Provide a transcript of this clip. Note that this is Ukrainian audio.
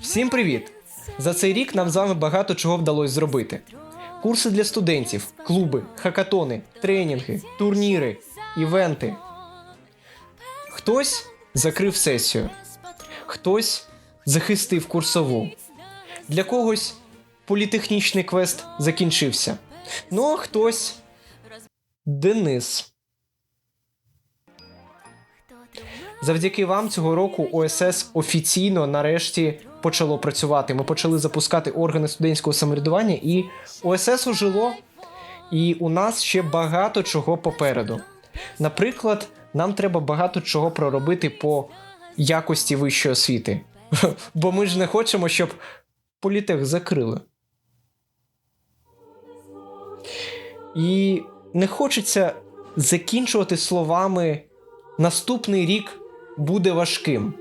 Всім привіт! За цей рік нам з вами багато чого вдалося зробити: курси для студентів, клуби, хакатони, тренінги, турніри, івенти. Хтось закрив сесію, хтось захистив курсову. Для когось політехнічний квест закінчився. Ну а хтось Денис. Завдяки вам цього року ОСС офіційно нарешті почало працювати. Ми почали запускати органи студентського самоврядування, і ОСС ожило. І у нас ще багато чого попереду. Наприклад, нам треба багато чого проробити по якості вищої освіти. Бо ми ж не хочемо, щоб політех закрили. І не хочеться закінчувати словами наступний рік буде важким.